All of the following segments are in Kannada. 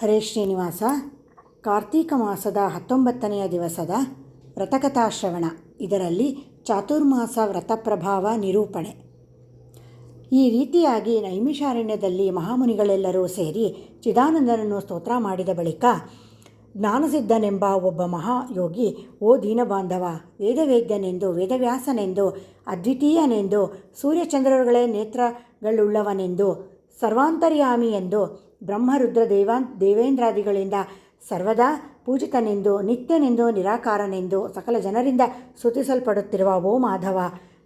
ಹರೇ ಶ್ರೀನಿವಾಸ. ಕಾರ್ತೀಕ ಮಾಸದ ಹತ್ತೊಂಬತ್ತನೆಯ ದಿವಸದ ವ್ರತಕಥಾಶ್ರವಣ ಇದರಲ್ಲಿ ಚಾತುರ್ಮಾಸ ವ್ರತ ಪ್ರಭಾವ ನಿರೂಪಣೆ. ಈ ರೀತಿಯಾಗಿ ನೈಮಿಷಾರಣ್ಯದಲ್ಲಿ ಮಹಾಮುನಿಗಳೆಲ್ಲರೂ ಸೇರಿ ಚಿದಾನಂದನನ್ನು ಸ್ತೋತ್ರ ಮಾಡಿದ ಬಳಿಕ ಜ್ಞಾನಸಿದ್ಧನೆಂಬ ಒಬ್ಬ ಮಹಾಯೋಗಿ, ಓ ದೀನಬಾಂಧವ, ವೇದವೇದ್ಯನೆಂದು, ವೇದವ್ಯಾಸನೆಂದು, ಅದ್ವಿತೀಯನೆಂದು, ಸೂರ್ಯಚಂದ್ರರುಗಳೇ ನೇತ್ರಗಳುಳ್ಳವನೆಂದು, ಸರ್ವಾಂತರ್ಯಾಮಿ ಎಂದು ಬ್ರಹ್ಮರುದ್ರ ದೇವಾ ದೇವೇಂದ್ರಾದಿಗಳಿಂದ ಸರ್ವದಾ ಪೂಜಿತನೆಂದು, ನಿತ್ಯನೆಂದು, ನಿರಾಕಾರನೆಂದು ಸಕಲ ಜನರಿಂದ ಸ್ತುತಿಸಲ್ಪಡುತ್ತಿರುವ ಓ ಮಾಧವ,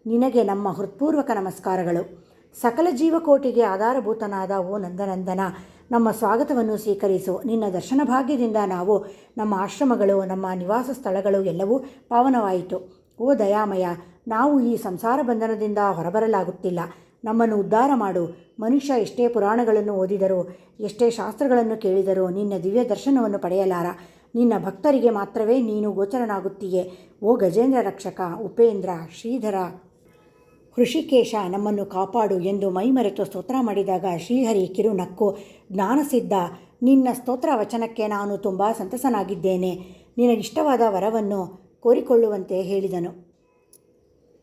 ನಿನಗೆ ನಮ್ಮ ಹೃತ್ಪೂರ್ವಕ ನಮಸ್ಕಾರಗಳು. ಸಕಲ ಜೀವಕೋಟಿಗೆ ಆಧಾರಭೂತನಾದ ಓ ನಂದನಂದನ, ನಮ್ಮ ಸ್ವಾಗತವನ್ನು ಸ್ವೀಕರಿಸು. ನಿನ್ನ ದರ್ಶನ ಭಾಗ್ಯದಿಂದ ನಾವು, ನಮ್ಮ ಆಶ್ರಮಗಳು, ನಮ್ಮ ನಿವಾಸ ಸ್ಥಳಗಳು ಎಲ್ಲವೂ ಪಾವನವಾಯಿತು. ಓ ದಯಾಮಯ, ನಾವು ಈ ಸಂಸಾರ ಬಂಧನದಿಂದ ಹೊರಬರಲಾಗುತ್ತಿಲ್ಲ. ನಮ್ಮನ್ನು ಉದ್ಧಾರ ಮಾಡು. ಮನುಷ್ಯ ಎಷ್ಟೇ ಪುರಾಣಗಳನ್ನು ಓದಿದರೂ, ಎಷ್ಟೇ ಶಾಸ್ತ್ರಗಳನ್ನು ಕೇಳಿದರೂ ನಿನ್ನ ದಿವ್ಯ ದರ್ಶನವನ್ನು ಪಡೆಯಲಾರ. ನಿನ್ನ ಭಕ್ತರಿಗೆ ಮಾತ್ರವೇ ನೀನು ಗೋಚರನಾಗುತ್ತೀಯೆ. ಓ ಗಜೇಂದ್ರ ರಕ್ಷಕ, ಉಪೇಂದ್ರ, ಶ್ರೀಧರ, ಹೃಷಿಕೇಶ, ನಮ್ಮನ್ನು ಕಾಪಾಡು ಎಂದು ಮೈಮರೆತು ಸ್ತೋತ್ರ ಮಾಡಿದಾಗ ಶ್ರೀಹರಿ ಕಿರುನಕ್ಕು ಜ್ಞಾನಸಿದ್ಧ. ನಿನ್ನ ಸ್ತೋತ್ರ ವಚನಕ್ಕೆ ನಾನು ತುಂಬ ಸಂತಸನಾಗಿದ್ದೇನೆ. ನಿನಗಿಷ್ಟವಾದ ವರವನ್ನು ಕೋರಿಕೊಳ್ಳುವಂತೆ ಹೇಳಿದನು.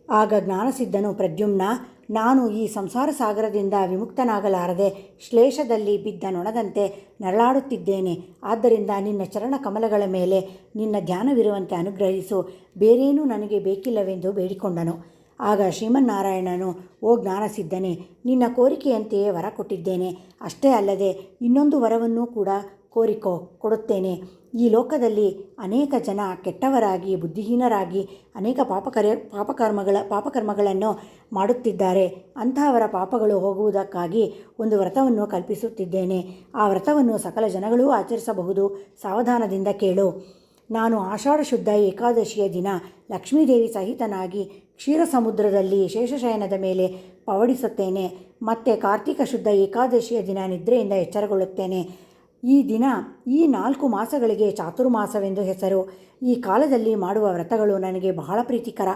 ಆಗ ಜ್ಞಾನಸಿದ್ಧನು ಪ್ರದ್ಯುಮ್ನ ನಾನು ಈ ಸಂಸಾರ ಸಾಗರದಿಂದ ವಿಮುಕ್ತನಾಗಲಾರದೆ ಶ್ಲೇಷದಲ್ಲಿ ಬಿದ್ದ ನೊಣದಂತೆ ನರಳಾಡುತ್ತಿದ್ದೇನೆ. ಆದ್ದರಿಂದ ನಿನ್ನ ಚರಣ ಕಮಲಗಳ ಮೇಲೆ ನಿನ್ನ ಧ್ಯಾನವಿರುವಂತೆ ಅನುಗ್ರಹಿಸು. ಬೇರೇನೂ ನನಗೆ ಬೇಕಿಲ್ಲವೆಂದು ಬೇಡಿಕೊಂಡನು. ಆಗ ಶ್ರೀಮನ್ನಾರಾಯಣನು, ಓ ಜ್ಞಾನಸಿದ್ಧನೇ, ನಿನ್ನ ಕೋರಿಕೆಯಂತೆಯೇ ವರ ಕೊಟ್ಟಿದ್ದೇನೆ. ಅಷ್ಟೇ ಅಲ್ಲದೆ ಇನ್ನೊಂದು ವರವನ್ನೂ ಕೂಡ ಕೋರಿಕೋ ಕೊಡುತ್ತೇನೆ. ಈ ಲೋಕದಲ್ಲಿ ಅನೇಕ ಜನ ಕೆಟ್ಟವರಾಗಿ, ಬುದ್ಧಿಹೀನರಾಗಿ ಅನೇಕ ಪಾಪಕರ ಪಾಪಕರ್ಮಗಳ, ಪಾಪಕರ್ಮಗಳನ್ನು ಮಾಡುತ್ತಿದ್ದಾರೆ. ಅಂತಹವರ ಪಾಪಗಳು ಹೋಗುವುದಕ್ಕಾಗಿ ಒಂದು ವ್ರತವನ್ನು ಕಲ್ಪಿಸುತ್ತಿದ್ದೇನೆ. ಆ ವ್ರತವನ್ನು ಸಕಲ ಜನಗಳೂ ಆಚರಿಸಬಹುದು. ಸಾವಧಾನದಿಂದ ಕೇಳು. ನಾನು ಆಷಾಢ ಶುದ್ಧ ಏಕಾದಶಿಯ ದಿನ ಲಕ್ಷ್ಮೀದೇವಿ ಸಹಿತನಾಗಿ ಕ್ಷೀರ ಸಮುದ್ರದಲ್ಲಿ ಶೇಷಶಯನದ ಮೇಲೆ ಪವಡಿಸುತ್ತೇನೆ. ಮತ್ತು ಕಾರ್ತಿಕ ಶುದ್ಧ ಏಕಾದಶಿಯ ದಿನ ನಿದ್ರೆಯಿಂದ ಎಚ್ಚರಗೊಳ್ಳುತ್ತೇನೆ. ಈ ದಿನ, ಈ ನಾಲ್ಕು ಮಾಸಗಳಿಗೆ ಚಾತುರ್ಮಾಸವೆಂದು ಹೆಸರು. ಈ ಕಾಲದಲ್ಲಿ ಮಾಡುವ ವ್ರತಗಳು ನನಗೆ ಬಹಳ ಪ್ರೀತಿಕರ.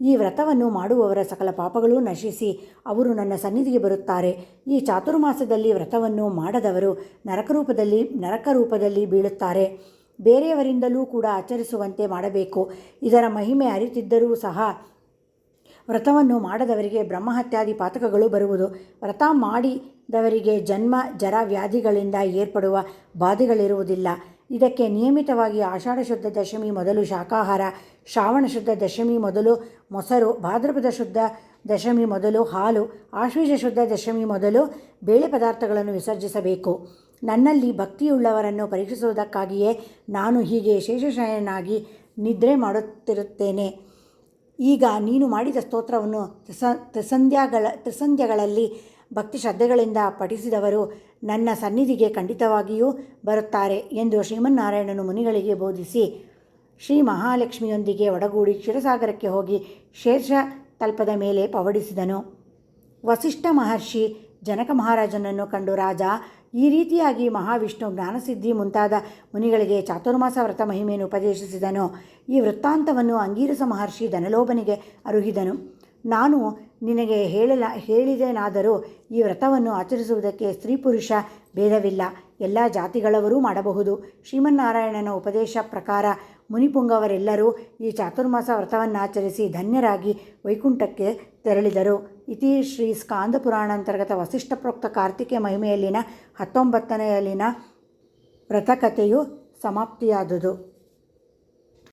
ಈ ವ್ರತವನ್ನು ಮಾಡುವವರ ಸಕಲ ಪಾಪಗಳೂ ನಶಿಸಿ ಅವರು ನನ್ನ ಸನ್ನಿಧಿಗೆ ಬರುತ್ತಾರೆ. ಈ ಚಾತುರ್ಮಾಸದಲ್ಲಿ ವ್ರತವನ್ನು ಮಾಡದವರು ನರಕರೂಪದಲ್ಲಿ ನರಕ ರೂಪದಲ್ಲಿ ಬೀಳುತ್ತಾರೆ. ಬೇರೆಯವರಿಂದಲೂ ಕೂಡ ಆಚರಿಸುವಂತೆ ಮಾಡಬೇಕು. ಇದರ ಮಹಿಮೆ ಅರಿತಿದ್ದರೂ ಸಹ ವ್ರತವನ್ನು ಮಾಡದವರಿಗೆ ಬ್ರಹ್ಮಹತ್ಯಾದಿ ಪಾತಕಗಳು ಬರುವುದು. ವ್ರತ ಮಾಡಿದವರಿಗೆ ಜನ್ಮ, ಜರ ವ್ಯಾಧಿಗಳಿಂದ ಏರ್ಪಡುವ ಬಾಧೆಗಳಿರುವುದಿಲ್ಲ. ಇದಕ್ಕೆ ನಿಯಮಿತವಾಗಿ ಆಷಾಢ ಶುದ್ಧ ದಶಮಿ ಮೊದಲು ಶಾಖಾಹಾರ, ಶ್ರಾವಣ ಶುದ್ಧ ದಶಮಿ ಮೊದಲು ಮೊಸರು, ಭಾದ್ರಪದ ಶುದ್ಧ ದಶಮಿ ಮೊದಲು ಹಾಲು, ಆಶ್ವೀಜ ಶುದ್ಧ ದಶಮಿ ಮೊದಲು ಬೇಳೆ ಪದಾರ್ಥಗಳನ್ನು ವಿಸರ್ಜಿಸಬೇಕು. ನನ್ನಲ್ಲಿ ಭಕ್ತಿಯುಳ್ಳವರನ್ನು ಪರೀಕ್ಷಿಸುವುದಕ್ಕಾಗಿಯೇ ನಾನು ಹೀಗೆ ಶೇಷಶಯನಾಗಿ ನಿದ್ರೆ ಮಾಡುತ್ತಿರುತ್ತೇನೆ. ಈಗ ನೀನು ಮಾಡಿದ ಸ್ತೋತ್ರವನ್ನು ತ್ರಿಸ, ತ್ರಿಸಂಧ್ಯಾಗಳ, ತ್ರಿಸಂಧ್ಯಗಳಲ್ಲಿ ಭಕ್ತಿ ಶ್ರದ್ಧೆಗಳಿಂದ ಪಠಿಸಿದವರು ನನ್ನ ಸನ್ನಿಧಿಗೆ ಖಂಡಿತವಾಗಿಯೂ ಬರುತ್ತಾರೆ ಎಂದು ಶ್ರೀಮನ್ನಾರಾಯಣನು ಮುನಿಗಳಿಗೆ ಬೋಧಿಸಿ, ಶ್ರೀ ಮಹಾಲಕ್ಷ್ಮಿಯೊಂದಿಗೆ ಒಡಗೂಡಿ ಕ್ಷೀರಸಾಗರಕ್ಕೆ ಹೋಗಿ ಶೇಷ ತಲ್ಪದ ಮೇಲೆ ಪವಡಿಸಿದನು. ವಸಿಷ್ಠ ಮಹರ್ಷಿ ಜನಕ ಮಹಾರಾಜನನ್ನು ಕಂಡು ರಾಜ ಈ ರೀತಿಯಾಗಿ ಮಹಾವಿಷ್ಣು ಜ್ಞಾನಸಿದ್ಧಿ ಮುಂತಾದ ಮುನಿಗಳಿಗೆ ಚಾತುರ್ಮಾಸ ವ್ರತ ಮಹಿಮೆಯನ್ನು ಉಪದೇಶಿಸಿದನು. ಈ ವೃತ್ತಾಂತವನ್ನು ಅಂಗೀರಸ ಮಹರ್ಷಿ ಧನಲೋಭನಿಗೆ ಅರುಹಿದನು. ನಾನು ನಿನಗೆ ಹೇಳಲ, ಹೇಳಿದೆನಾದರೂ ಈ ವ್ರತವನ್ನು ಆಚರಿಸುವುದಕ್ಕೆ ಸ್ತ್ರೀ ಪುರುಷ ಭೇದವಿಲ್ಲ. ಎಲ್ಲ ಜಾತಿಗಳವರೂ ಮಾಡಬಹುದು. ಶ್ರೀಮನ್ನಾರಾಯಣನ ಉಪದೇಶ ಪ್ರಕಾರ ಮುನಿಪುಂಗವರೆಲ್ಲರೂ ಈ ಚಾತುರ್ಮಾಸ ವ್ರತವನ್ನಾಚರಿಸಿ ಧನ್ಯರಾಗಿ ವೈಕುಂಠಕ್ಕೆ ತೆರಳಿದರು. ಇತಿ ಶ್ರೀ ಸ್ಕಾಂದ ಪುರಾಣಾಂತರ್ಗತ ವಸಿಷ್ಠ ಪ್ರೋಕ್ತ ಕಾರ್ತಿಕೆ ಮಹಿಮೆಯಲ್ಲಿನ ಹತ್ತೊಂಬತ್ತನೆಯಲ್ಲಿನ ವ್ರತಕಥೆಯು ಸಮಾಪ್ತಿಯಾದುದು.